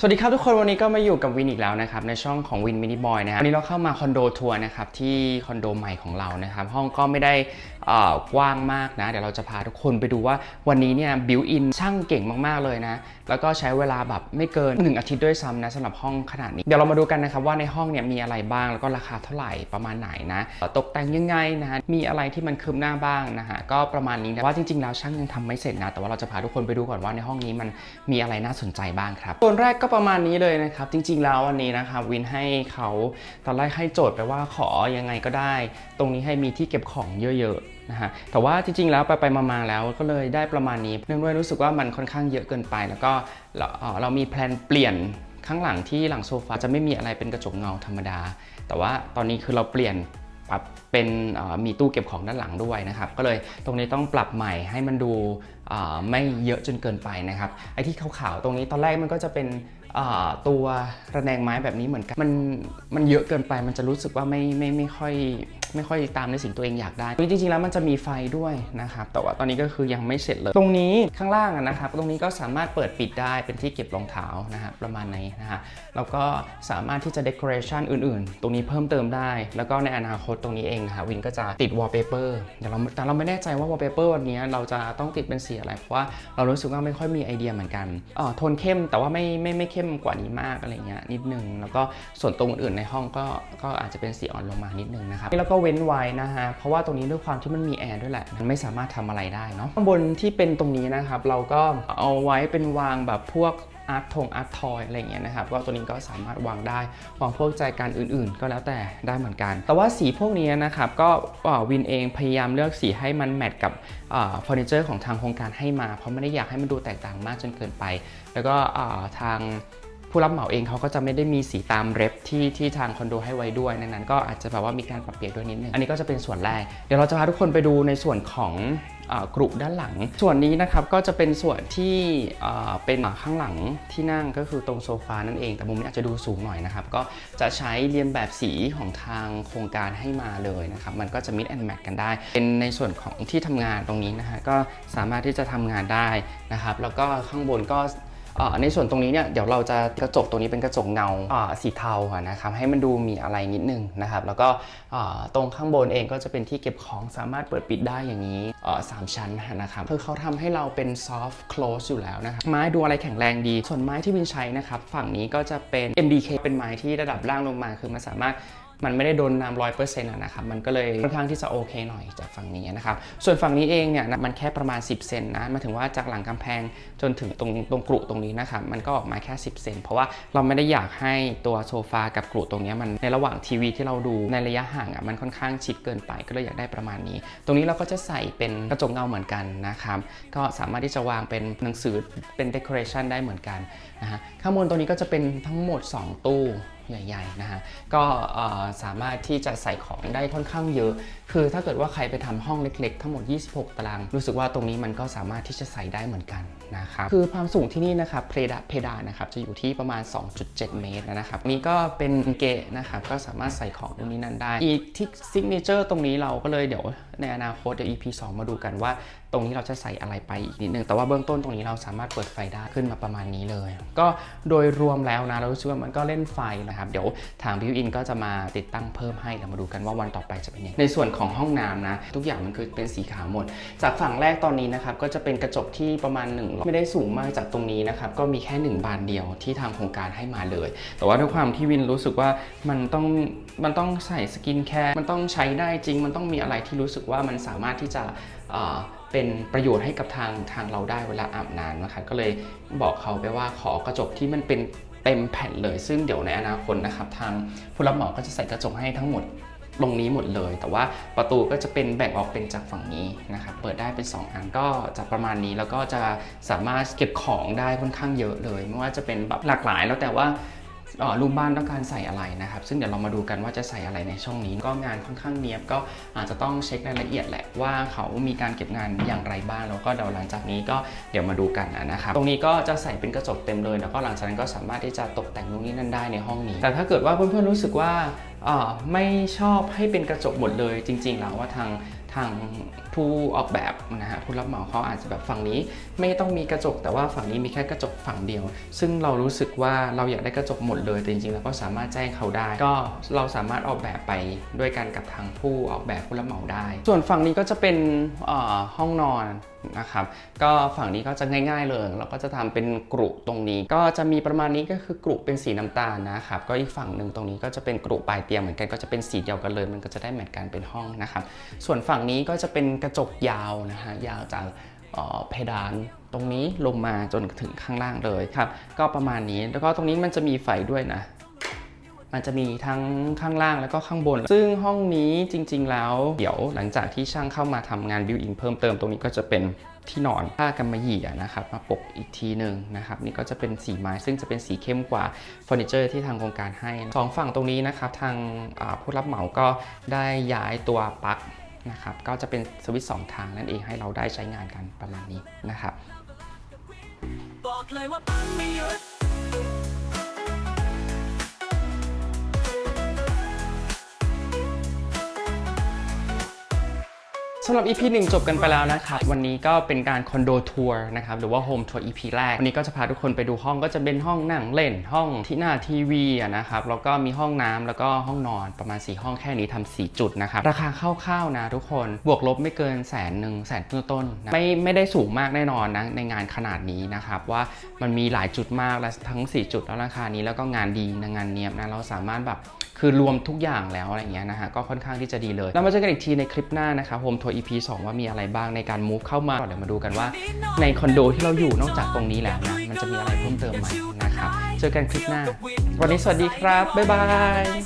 สวัสดีครับทุกคนวันนี้ก็มาอยู่กับวินอีกแล้วนะครับในช่องของวินมินิบอยนะครับวันนี้เราเข้ามาคอนโดทัวร์นะครับที่คอนโดใหม่ของเรานะครับห้องก็ไม่ได้อ่อกว้างมากนะ เดี๋ยวเราจะพาทุกคนไปดูว่าวันนี้เนี่ยบิวอินช่างเก่งมากๆเลยนะ แล้วก็ใช้เวลาแบบไม่เกิน 1 อาทิตย์ด้วยซ้ำนะสำหรับห้องขนาดนี้ เดี๋ยวเรามาดูกันนะครับว่าในห้องเนี่ยมีอะไรบ้างแล้วก็ราคาเท่าไหร่ประมาณไหนนะตกแต่งยังไงนะฮะมีอะไรที่มันคืบหน้าบ้างนะฮะก็ประมาณนี้แต่ว่าจริงๆแล้วช่างยังทำไม่เสร็จนะแต่ว่าเราจะพาทุกคนไปดูก่อนว่าในห้องนี้มันมีอะไรน่าสนใจบ้างครับส่วนแรกก็ประมาณนี้เลยนะครับ จริง ๆ แล้ววันนี้นะครับวินให้เขาตอนแรกให้โจทย์ไปว่าขอยังไงก็ได้ ตรงนี้ให้มีที่เก็บของเยอะๆนะฮะแต่ว่าจริง ๆ แล้วไปไปๆมาๆแล้วก็เลยได้ประมาณนี้เนื่องด้วยรู้สึกว่ามันค่อนข้างเยอะเกินไป แล้วก็เราเออเรามีแพลนเปลี่ยนข้างหลังที่หลังโซฟาจะไม่มีอะไรเป็นกระจกเงาธรรมดา แต่ว่าตอนนี้คือเราเปลี่ยนปรับเป็นมีตู้เก็บของด้านหลังด้วยนะครับ ก็เลยตรงนี้ต้องปรับใหม่ให้มันดูไม่เยอะจนเกินไปนะครับไอ้ที่ขาวๆตรงนี้ตอนแรกมันก็จะเป็น ตัวระแนงไม้แบบนี้เหมือนกัน มันมันเยอะเกินไปมันจะรู้สึกว่าไม่ไม่ไม่ค่อย ไม่ค่อยตามในสิ่งตัวเองอยากได้จริงๆแล้วมันจะมีไฟด้วยนะครับแต่ว่าตอนนี้ก็คือยังไม่เสร็จเลย ตรงนี้ข้างล่างนะครับตรงนี้ก็สามารถเปิดปิดได้เป็นที่เก็บรองเท้านะครับประมาณนี้นะฮะแล้วก็สามารถที่จะ decoration อื่นๆ ตรงนี้เพิ่มเติมได้ แล้วก็ในอนาคตตรงนี้เองนะคะวินก็จะติด wallpaper แต่เราแต่เราไม่แน่ใจว่า wallpaper วันนี้เราจะต้องติดเป็นสีอะไร เพราะว่าเรารู้สึกว่าไม่ค่อยมีไอเดียเหมือนกันอ่อโทนเข้มแต่ว่าไม่ไม่ไม่เข้มกว่านี้มากอะไรเงี้ยนิดนึงแล้วก็ส่วนตรงอื่นๆในห้องก็ก็อาจจะเป็นสีอ่อนลงมานิดนึงนะครับแล้วก็เว้นไว้นะฮะ เพราะว่าตรงนี้ด้วยความที่มันมีแอร์ด้วยแหละ มันไม่สามารถทำอะไรได้เนาะ ข้างบนที่เป็นตรงนี้นะครับ เราก็เอาไว้เป็นวางแบบพวกอาร์ตทงอาร์ตทอยอะไรเงี้ยนะครับ ก็ตัวนี้ก็สามารถวางได้ วางพวกใจการอื่นๆ ก็แล้วแต่ได้เหมือนกัน แต่ว่าสีพวกนี้นะครับ ก็วินเองพยายามเลือกสีให้มันแมทกับเฟอร์นิเจอร์ของทางโครงการให้มา เพราะไม่ได้อยากให้มันดูแตกต่างมากจนเกินไป แล้วก็ทาง ผู้รับเหมาเองเขาก็จะไม่ได้มีสีตามเรฟที่ที่ทางคอนโดให้ไว้ด้วยดังนั้นก็อาจจะแบบว่ามีการปรับเปลี่ยนด้วยนิดนึง อันนี้ก็จะเป็นส่วนแรก เดี๋ยวเราจะพาทุกคนไปดูในส่วนของเอ่อกรุด้านหลัง ส่วนนี้นะครับก็จะเป็นส่วนที่เป็นข้างหลังที่นั่งก็คือตรงโซฟานั่นเอง แต่มุมนี้อาจจะดูสูงหน่อยนะครับ ก็จะใช้เรียนแบบสีของทางโครงการให้มาเลยนะครับ มันก็จะมิดแอนด์แมทกันได้ เป็นในส่วนของที่ทำงานตรงนี้นะฮะก็สามารถที่จะทำงานได้นะครับ แล้วก็ข้างบนก็ ในส่วนตรงนี้เนี่ยเดี๋ยวเราจะกระจกตรงนี้เป็นกระจกเงาสีเทาะนะครับให้มันดูมีอะไรนิดนึงนะครับแล้วก็ตรงข้างบนเองก็จะเป็นที่เก็บของสามารถเปิดปิดได้อย่างนี้สามชั้นนะครับคือเขาทำให้เราเป็น soft close อยู่แล้วนะครับไม้ดูอะไรแข็งแรงดี ส่วนไม้ที่วินใช้นะครับฝั่งนี้ก็จะเป็น MDK เป็นไม้ที่ระดับล่างลงมาคือมันสามารถ มันไม่ได้โดนน้ำร้อยเปอร์เซ็นต์นะครับมันก็เลยค่อนข้างที่จะโอเคหน่อยจากฝั่งนี้นะครับส่วนฝั่งนี้เองเนี่ยนะมันแค่ประมาณ 10 เซนนะหมายถึงว่าจากหลังกำแพงจนถึงตรงตรงกรุตรงนี้นะครับมันก็ออกมาแค่ 10 เซนเพราะว่าเราไม่ได้อยากให้ตัวโซฟากับกรุตรงเนี้ยมันในระหว่างทีวีที่เราดูในระยะห่างอะมันค่อนข้างชิดเกินไปก็เลยอยากได้ประมาณนี้ ตรงนี้เราก็จะใส่เป็นกระจกเงาเหมือนกันนะครับก็สามารถที่จะวางเป็นหนังสือเป็น decoration ได้เหมือนกันนะฮะข้างบนตรงนี้ก็จะเป็นทั้งหมด 2 ตู้ ใหญ่ๆนะฮะก็สามารถที่จะใส่ของได้ค่อนข้างเยอะ คือถ้าเกิดว่าใครไปทำห้องเล็กๆ ทั้งหมด 26 ตาราง รู้สึกว่าตรงนี้มันก็สามารถที่จะใส่ได้เหมือนกันนะครับคือความสูงที่นี่นะครับเพดานเพดานนะครับจะอยู่ที่ประมาณ 2.7 เมตรนะครับนี่ก็เป็นเกะนะครับก็สามารถใส่ของตรงนี้นั้นได้อีกที่ซิกเนเจอร์ตรงนี้เราก็เลยเดี๋ยวในอนาคตเดี๋ยว EP 2 มาดูกันว่า ตรงนี้เราจะใส่อะไรไปอีกนิดนึงแต่ว่าเบื้องต้นตรงนี้เราสามารถเปิดไฟได้ขึ้นมาประมาณนี้เลย ก็โดยรวมแล้วนะเรารู้สึกว่ามันก็เล่นไฟนะครับเดี๋ยวทางบิวอินก็จะมาติดตั้งเพิ่มให้เรามาดูกันว่าวันต่อไปจะเป็นยังไงในส่วนของห้องน้ำนะ ทุกอย่างมันคือเป็นสีขาวหมด จากฝั่งแรกตอนนี้นะครับก็จะเป็นกระจกที่ประมาณหนึ่งไม่ได้สูงมากจากตรงนี้นะครับก็มีแค่หนึ่งบานเดียวที่ทางโครงการให้มาเลย แต่ว่าด้วยความที่วินรู้สึกว่ามันต้องมันต้องใส่สกินแคร์มันต้องใช้ได้จริง มันต้องมีอะไรที่รู้สึกว่ามันสามารถที่จะเอ่อเป็นประโยชน์ให้กับทางทางเราได้เวลาอาบน้ำนะครับก็เลยบอกเขาไปว่าขอกระจกที่มันเป็น เต็มแผ่นเลย ซึ่งเดี๋ยวในอนาคตนะครับทางผู้รับเหมาก็จะใส่กระจกให้ทั้งหมดตรงนี้หมดเลย แต่ว่าประตูก็จะเป็นแบ่งออกเป็นจากฝั่งนี้นะครับ เปิดได้เป็น 2 อันก็จะประมาณนี้แล้วก็จะสามารถเก็บของได้ค่อนข้างเยอะเลย ไม่ว่าจะเป็นแบบหลากหลายแล้วแต่ว่า รูปบ้านต้องการใส่อะไรนะครับ ซึ่งเดี๋ยวเรามาดูกันว่าจะใส่อะไรในช่องนี้ ก็งานค่อนข้างเนียบก็อาจจะต้องเช็ครายละเอียดแหละว่าเขามีการเก็บงานอย่างไรบ้างแล้วก็เดี๋ยวหลังจากนี้ก็เดี๋ยวมาดูกันนะครับตรงนี้ก็จะใส่เป็นกระจกเต็มเลย แล้วก็หลังจากนั้นก็สามารถที่จะตกแต่งนู่นนี่นั่นได้ในห้องนี้ แต่ถ้าเกิดว่าเพื่อนๆรู้สึกว่าไม่ชอบให้เป็นกระจกหมดเลยจริง ๆ แล้วว่าทางางผู้ออกแบบนะฮะผู้รับเหมาเขาอาจจะแบบฝั่งนี้ไม่ต้องมีกระจก แต่ว่าฝั่งนี้มีแค่กระจกฝั่งเดียว ซึ่งเรารู้สึกว่าเราอยากได้กระจกหมดเลยแต่จริงๆเราก็สามารถแจ้งเขาได้ ก็เราสามารถออกแบบไปด้วยกันกับทางผู้ออกแบบผู้รับเหมาได้ ส่วนฝั่งนี้ก็จะเป็นห้องนอนนะครับก็ฝั่งนี้ก็จะง่าย ๆ เลยเราก็จะทำเป็นกรุตรงนี้ ก็จะมีประมาณนี้ก็คือกรุเป็นสีน้ำตาลนะครับก็อีกฝั่งหนึ่งตรงนี้ก็จะเป็นกรุปลายเตียงเหมือนกันก็จะเป็นสีเดียวกันเลย มันก็จะได้แมทกันเป็นห้องนะครับส่วนฝั่งนี้ก็จะเป็นกระจกยาวนะฮะยาวจากเพดานตรงนี้ลงมาจนถึงข้างล่างเลยครับก็ประมาณนี้แล้วก็ตรงนี้มันจะมีไฟด้วยนะ มันจะมีทั้งข้างล่างแล้วก็ข้างบน ซึ่งห้องนี้จริง ๆ แล้วเดี๋ยวหลังจากที่ช่างเข้ามาทำงานบิวอินเพิ่มเติมตรงนี้ก็จะเป็นที่นอนผ้ากำมะหยี่นะครับมาปกอีกทีหนึ่งนะครับ นี่ก็จะเป็นสีไม้ซึ่งจะเป็นสีเข้มกว่าเฟอร์นิเจอร์ที่ทางโครงการให้สองฝั่งตรงนี้นะครับทางผู้รับเหมาก็ได้ย้ายตัวปลั๊กนะครับก็จะเป็นสวิตช์สองทางนั่นเองให้เราได้ใช้งานกันประมาณนี้นะครับบอกเลยว่าปังไม่หยุด สำหรับ EP 1 จบกันไปแล้วนะครับวันนี้ก็เป็นการคอนโดทัวร์นะครับหรือว่าโฮมทัวร์ EP แรก วันนี้ก็จะพาทุกคนไปดูห้องก็จะเป็นห้องนั่งเล่นห้องที่หน้าทีวีนะครับแล้วก็มีห้องน้ำแล้วก็ห้องนอนประมาณ 4 ห้องแค่นี้ทำ4จุดนะครับราคาคร่าวๆนะทุกคนบวกลบไม่เกินแสนหนึ่งแสนต้นๆนะไม่ไม่ได้สูงมากแน่นอนนะในงานขนาดนี้นะครับว่ามันมีหลายจุดมากและทั้ง 4 จุดแล้วราคานี้แล้วก็งานดีนะงานเนียบนะเราสามารถแบบ คือรวมทุกอย่างแล้วอะไรเงี้ยนะฮะก็ค่อนข้างที่จะดีเลย แล้วมาเจอกันอีกทีในคลิปหน้านะครับโฮมทัวร์ EP 2 ว่ามีอะไรบ้างในการ move เข้ามาเดี๋ยวมาดูกันว่า ในคอนโดที่เราอยู่นอกจากตรงนี้แล้วนะมันจะมีอะไรเพิ่มเติมไหมนะครับเจอกันคลิปหน้า วันนี้สวัสดีครับบ๊ายบาย